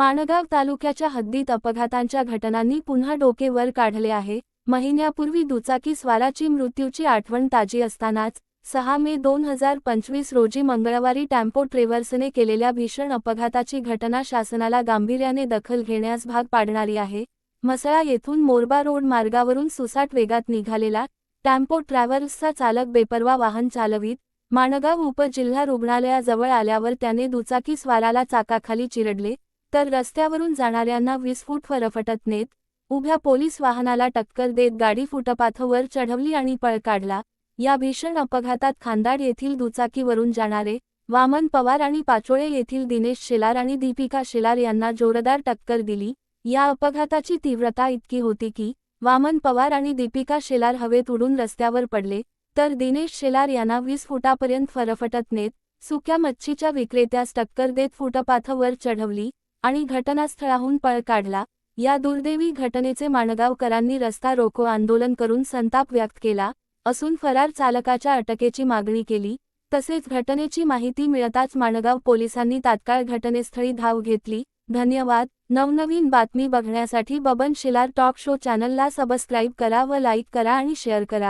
माणगाव तालुक्याच्या हद्दीत अपघातांच्या घटनांनी पुन्हा डोके वर काढले आहे. महिन्यापूर्वी दुचाकी स्वाराची मृत्यूची आठवण ताजी असतानाच सहा मे दोन हजार पंचवीस रोजी मंगळवारी टॅम्पो ट्रेव्हर्सने केलेल्या भीषण अपघाताची घटना शासनाला गांभीर्याने दखल घेण्यास भाग पाडणारी आहे. म्हसळा येथून मोरबा रोड मार्गावरून सुसाट वेगात निघालेला टॅम्पो ट्रॅव्हल्सचा चालक बेपरवा वाहन चालवीत माणगाव उपजिल्हा रुग्णालयाजवळ आल्यावर त्याने दुचाकी स्वाराला चाकाखाली चिरडले. तर रस्त्यावरून जाणाऱ्यांना वीस फूट फरफटत नेत उभ्या पोलीस वाहनाला टक्कर देत गाडी फुटपाथवर चढवली आणि पळ काढला. या भीषण अपघातात खांदाड येथील दुचाकीवरून जाणारे वामन पवार आणि पाचोळे येथील दिनेश शेलार आणि दीपिका शेलार यांना जोरदार टक्कर दिली. या अपघाताची तीव्रता इतकी होती की वामन पवार आणि दीपिका शेलार हवेत उडून रस्त्यावर पडले. तर दिनेश शेलार यांना वीस फुटापर्यंत फरफटत नेत सुक्या मच्छीच्या विक्रेत्यास टक्कर देत फुटपाथवर चढवली. आणि घटनास्थळाहून पळ काढला. या दुर्दैवी घटनेचे माणगावकरांनी रस्ता रोको आंदोलन करून संताप व्यक्त केला. असून फरार चालकाच्या अटकेची मागणी केली. तसेच घटनेची माहिती मिळताच माणगाव पोलिसांनी तात्काळ घटनेस्थळी धाव घेतली. धन्यवाद. नवनवीन बातमी बघण्यासाठी बबन शिलार टॉक शो चॅनलला सबस्क्राईब करा व लाईक करा आणि शेअर करा.